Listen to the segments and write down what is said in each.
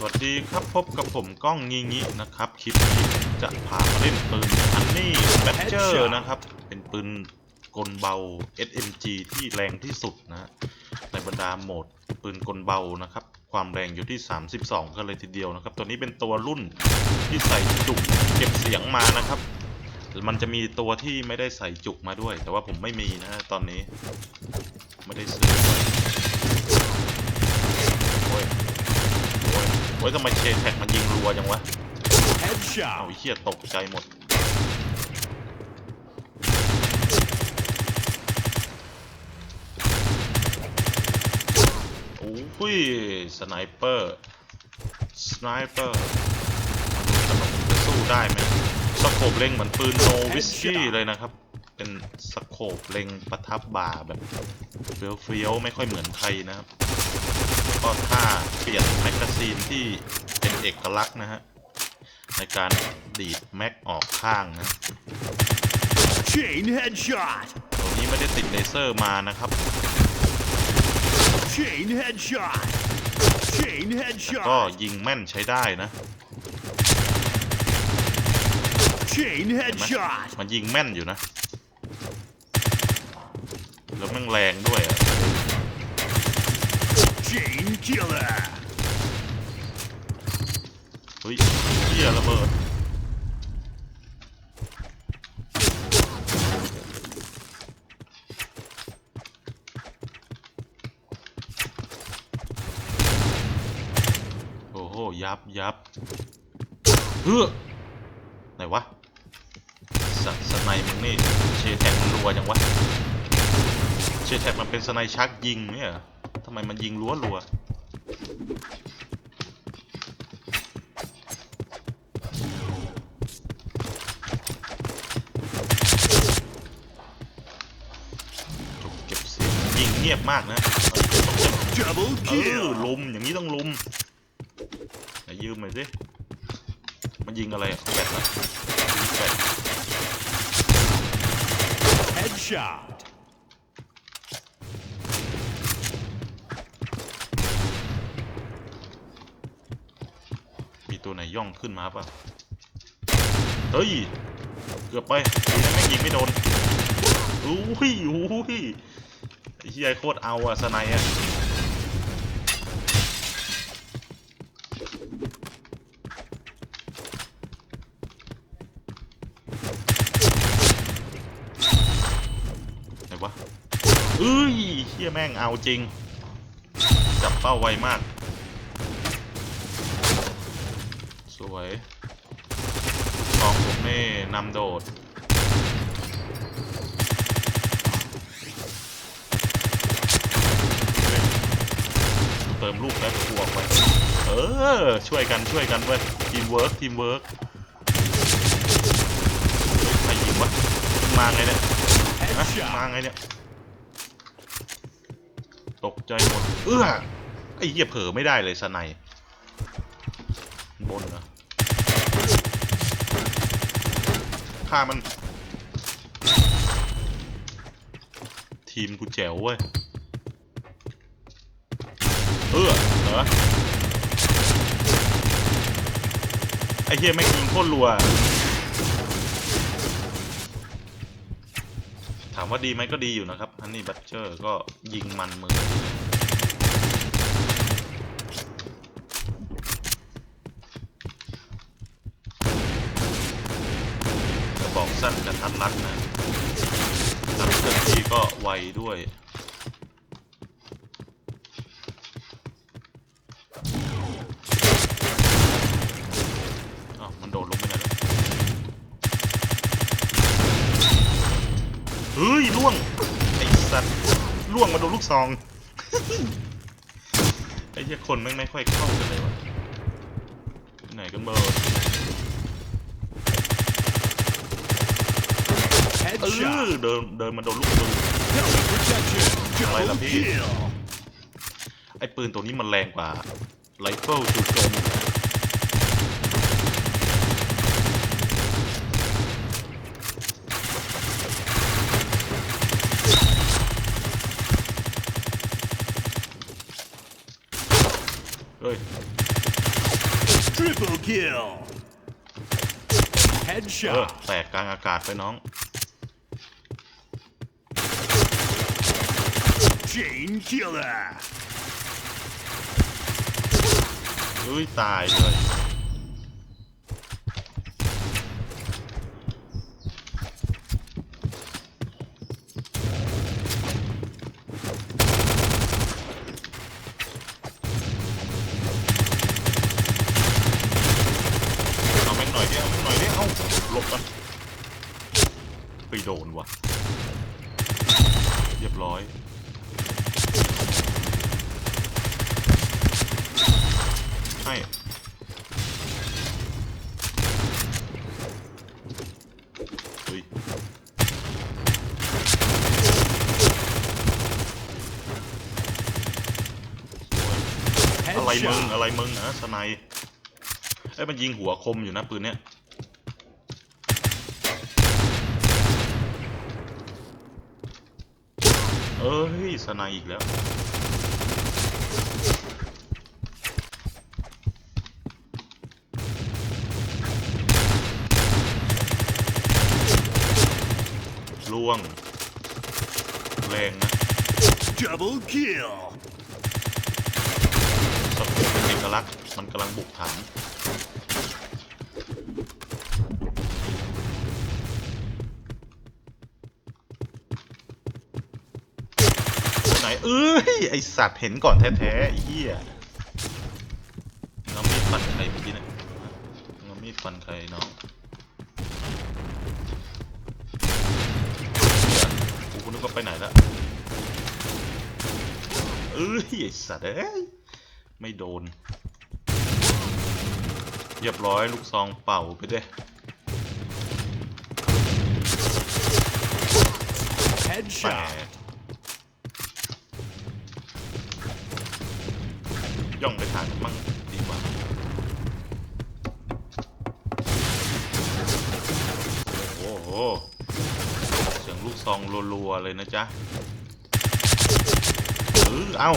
สวัสดีครับพบกับผมก้องงี้งี้นะครับ คลิปนี้จะพามาเล่นปืนอันนี้แบตเจอร์นะครับ เป็นปืนกลเบา SMG ที่แรงที่สุดนะฮะในบรรดาโหมดปืนกลเบานะครับ ความแรงอยู่ที่ 32 กันเลยทีเดียวนะครับ ตัวนี้เป็นตัวรุ่นที่ใส่จุกเก็บเสียงมานะครับ มันจะมีตัวที่ไม่ได้ใส่จุกมาด้วย แต่ว่าผมไม่มีนะฮะตอนนี้ไม่ได้ซื้อไว้โอ้ย โอ้ยโอ้ยทำไมเชนแท็กมันยิงรัวจังวะ เอา Headshot. ไอ้เหี้ยตกใจหมด โอ้ยสไนเปอร์ สไนเปอร์มันจะสู้ได้ไหมสโคบเล็งเหมือนปืนโนวิสกี้เลยนะครับ เป็นสโคบเล็งประทับบ่าแบบเฟี้ยวๆ ไม่ค่อยเหมือนใครนะครับ ก็ถ้าเปลี่ยนแมกกาซีนที่เป็นเอกลักษณ์นะฮะ ในการดีดแม็กออกข้างนะ Chain headshot. ตัวนี้ไม่ได้ติดเลเซอร์มานะครับ Chain headshot. Chain ก็ headshot. ยิงแม่นใช้ได้นะ Chain เห็นไหม headshot. มันยิงแม่นอยู่นะ แล้วแม่งแรงด้วยอะ Chain killer. เฮ้ยเหี้ยระเบิดโอ้โห ยับยับเฮ้อไหนวะสสไนมึงนี่เชแท็กมันรัวจังวะเชแท็กมันเป็นสไนชักยิงเนี่ยเหรอทำไมมันยิงรัวรัวจุกเก็บเสียงยิงเงียบมากนะ Double เออ kill. ลุมอย่างนี้ต้องลุมไหนยืมหน่อยสิมันยิงอะไรอะแบตนะยิงแบต Headshot. มีตัวไหน ย่องขึ้นมาปะเฮ้ย เกือบไปดูนะแม่งยิงไม่โดนอู้ยอู้ยไอ้เฮียโคตรเอาอะสไนอะไหนวะเอ้ยเฮียแม่งเอาจริง จับเป้าไวมาก สวยกองผม นำโดด เติมลูกแล้วบวกไป เออ ช่วยกันช่วยกันเว้ยทีมเวิร์กทีมเวิร์กใครยิงวะมาไงเนี่ยฮะมาไงเนี่ย ตกใจหมด เอื้อไอ้เหี้ยเผลอไม่ได้เลยสไนบนเห ฆ่ามัน ทีมกูแจ๋วเว้ย เออเหรอไอ้เหี้ยแม่งยิงโคตรรัว ถามว่าดีไหมก็ดีอยู่นะครับฮันนี่บัตเชอร์ก็ยิงมันมือ กระ บอกสั้นกระทัดนะทำเคลื่อนที่ก็ไวด้วยอ้าวมันโดดลงไปไหนแล้เฮ้ยล่วง ไอ้สัตว์ล่วงมาโดนลูกซอง ไอ้เหี้ยคนแม่งไม่ค่อยเข้ากันเลยวะไหนกันเบอร์ เออ Headshot. เดินเดินมาโดนลูกปืน Helmet protection. Alright, Double love you. kill. ไอ้ปืนตัวนี้มันแรงกว่าไรเฟิลจู่โจมอีกนะเฮ้ย Triple kill. เออ Headshot. แตกกลางอากาศไปน้อง Chain killer. เฮ้ยตายเลยเอาแม่งหน่อยดิเอาแม่งหน่อยดิเอาหลบกันไปโดนว่ะ เรียบร้อย ให้เฮ้ยอะไร มึง Headshot. อะไรมึงนะสไนยเอ้ยมันยิงหัวคมอยู่นะปืนเนี้ยเอ้ยสไนยอีกแล้วล่วงแรงนะ Double kill. กุลเป็นเอกลักษณ์มันกำลังบุกฐานไหนเอ้ย ไอสัตว์เห็นก่อนแท้ๆไอ้เหี้ยน้องมีดฟันใครเมื่อกี้เนี่ยน้องมีดฟันใครน้องกูนึกว่าไปไหนแล้วเอ้ย ไอสัตว์เอ้ย ไม่โดน เรียบร้อยลูกซองเป่าไปเด้ Headshot. ดย่องไปทางมั่งดีกว่า โอ้โห เสียงลูกซองรัวๆเลยนะจ๊ะเออเอ้า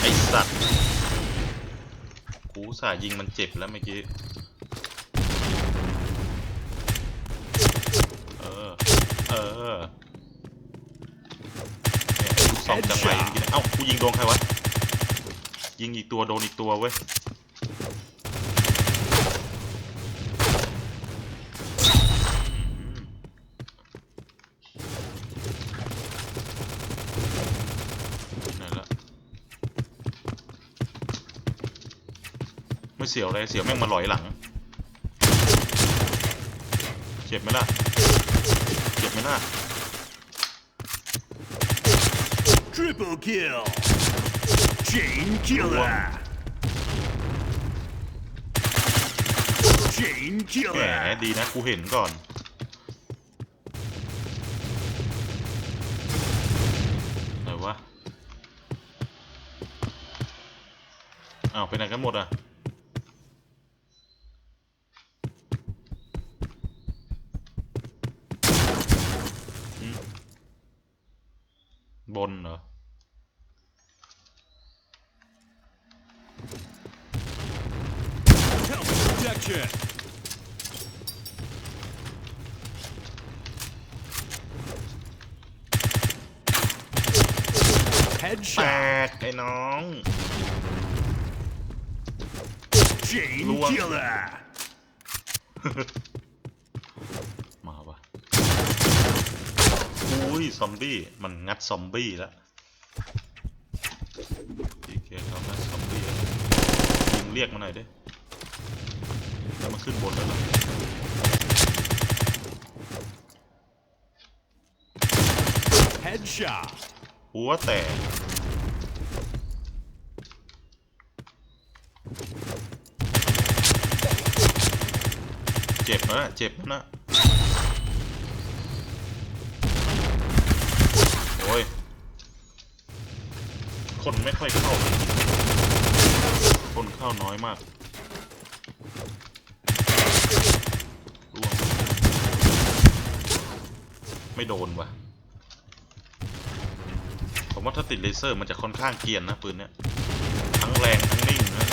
ไอสัตว์กูอุต สายยิงมันเจ็บแล้วเมื่อกี้ เออ เออเนี่ยไอ้ลูกซองจังไรเมื่อกี้นะเอ้ากูยิงโดนใครวะ ยิงอีกตัวโดนอีกตัวเว้ย ไหนละไม่เสียวเลยเสียวแม่งมาหลอยหลังเจ็บไหมล่ะเจ็บไหมล่ะ Triple kill. Chain killer. Chain แหม killer. ดีนะกูเห็นก่อน ไหนวะ อ้าวไปไหนกันหมดอะ บนเหรอ Helmet protection. Headshot. กไอ้น้อง Chain Luang. killer. อุ้ยซอมบี้มันงัดซอมบี้แล้วดีเคเขางัดซอมบี้แล้วยิงเรียกมาหน่อยดิแล้วมาขึ้นบนแล้วเหรอ Headshot. หัวแตกเจ็บนะเจ็บนะ โอ้ย คนไม่ค่อยเข้า คนเข้าน้อยมากร่วงไม่โดนว่ะ ผมว่าถ้าติดเลเซอร์มันจะค่อนข้างเกรียนนะปืนเนี้ย ทั้งแรงทั้งนิ่งนะ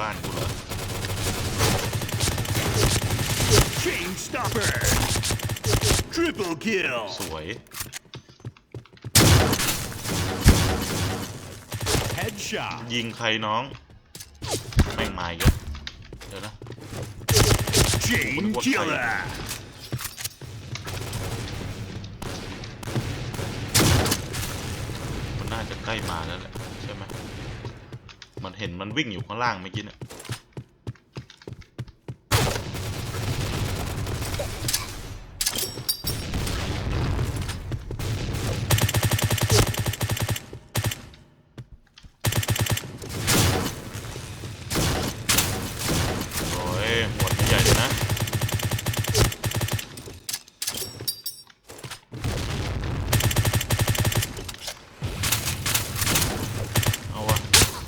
บ้านกูเหรอ Chain stopper. Triple kill. สวย Headshot. ยิงใครน้อง แม่งมาอีกแล้วเดี๋ยวนะ Chain What- what killer. มันน่าจะใกล้มาแล้วแหละใช่ไหม มันเห็นมันวิ่งอยู่ข้างล่างเมื่อกี้เนี่ย โอ้ยหัวใหญ่เลยนะ เอาวะ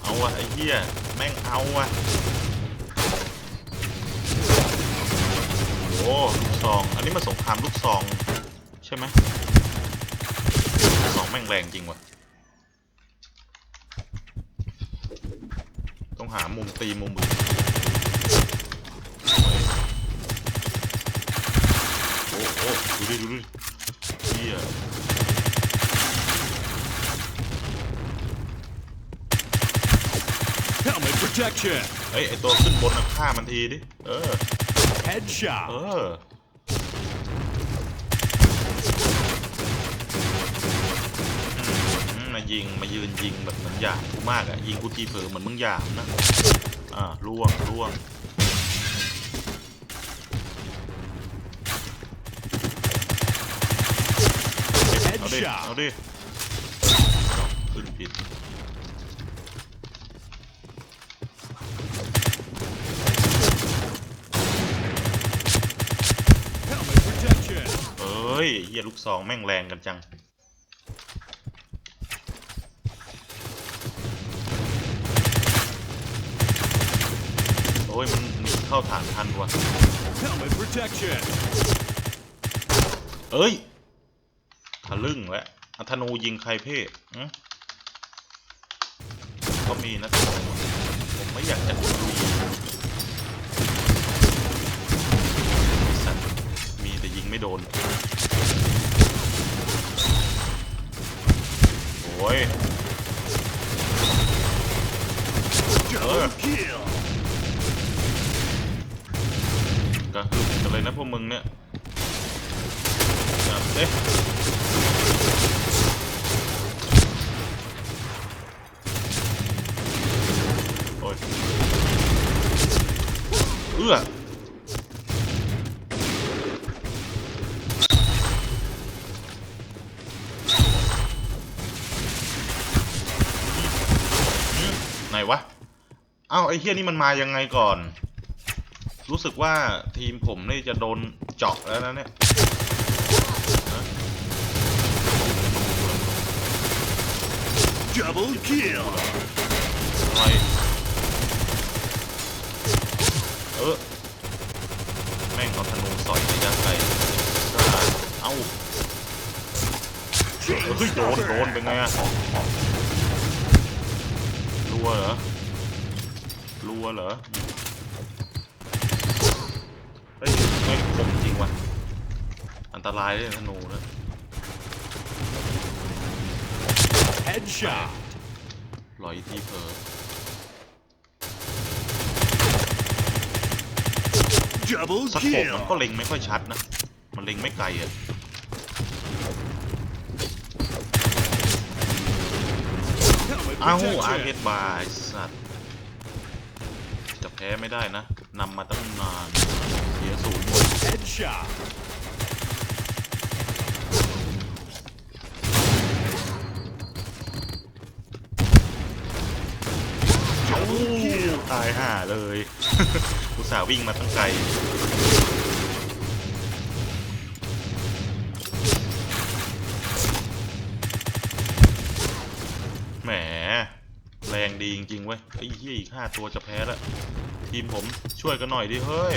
เอา วะไอ้เหี้ยแม่งเอาวะโอ้ลูกซอง อันนี้มันสงครามลูกซอง ใช่ไหมลูกซองแม่งแรงจริงว่ะ ต้องหามุมตีมุมอื่นโอ้โหดูดิดูดิเหี้ย Helmet protection. เฮ้ยไอตัวขึ้นบนน่ะฆ่ามันทีดิ เออ Headshot. เออ อืมมายิงมายืนยิงแบบเหมือนหยามกูมากอะยิงกูทีเผลอเหมือนมึงหยามนะ อ่าล่วงล่วง เอาดิ Headshot. เอาดิขึ้นผิด Helmet protection. เอ้ยเฮียลูกซองแม่งแรงกันจัง โอ้ย มันหนีเข้าฐานทันวะ Helmet protection. เอ้ยทะลึ่งแล้วอัธนูยิงใครเพ่หึก็มีนะแต่ผมไม่อยากจะคุยสัตว์มีแต่ยิงไม่โดน โอ้ย Double kill. กระหึ่มกันเลยนะพวกมึงเนี่ยจับเอ๊ะโอ้ย เอื้อไหนวะ เอ้าไอ้เฮียนี่มันมายังไงก่อน รู้สึกว่าทีมผมนี่จะโดนเจาะแล้วนะเนี่ยฮะ Double kill. อะไร เออแม่งเอาธนูสอยระยะไกลซ่าเอ้า Chain เฮ้ยโดนโดนเป็นไง stopper. อะรัวเหรอรัวเหรอเฮ้ยไม่คมจริงว่ะอันตรายเลยธนูนะ Headshot. ลอยทีเผลอ สโคป kill. มันก็เล็งไม่ค่อยชัดนะ มันเล็งไม่ไกลอะ Helmet เอ้าอาร์เก protection. ตบายสัตว์จะแพ้ไม่ได้นะนำมาตั้งนานเสียศูนย์หมด Headshot. เอ้า Double kill. ตายห่าเลยอุต ส่าห์วิ่งมาตั้งไกลแหม แรงดีจริงๆเว้ยไอ้เหี้ยอีกห้าตัวจะแพ้แล้ว ทีมผมช่วยกันหน่อยดิเฮ้ย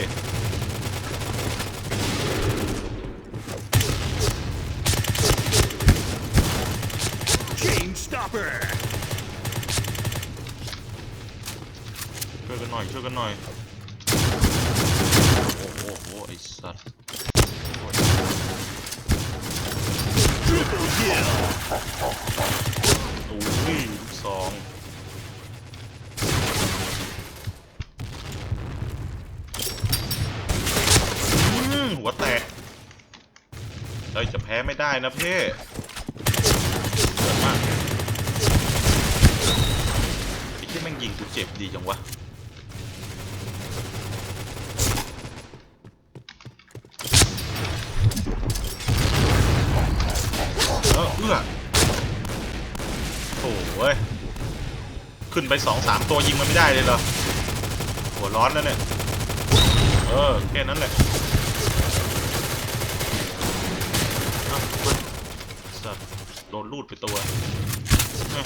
Chain stopper. ช่วยวยกันหน่อยช่วยกันหน่อยโอ้โห ไอ้สัตว์ Triple kill. โอ้ยลูกซองหัวแตกเราจะแพ้ไม่ได้นะเพ่เกิดมากไอ้ที่แม่งยิงกูเจ็บดีจังวะ เอื้อโอ้เว้ยขึ้นไปสองสามตัวยิงมันไม่ได้เลยเหรอหัวร้อนแล้วเนี่ย เออแค่นั้นแหละสัตว์โดนลูดไปตัวเอ้ย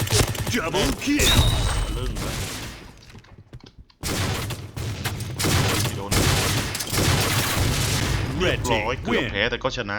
Double kill. ทะลึ่งเลยโดน Red ร้อยเกือบแพ้แต่ก็ชนะ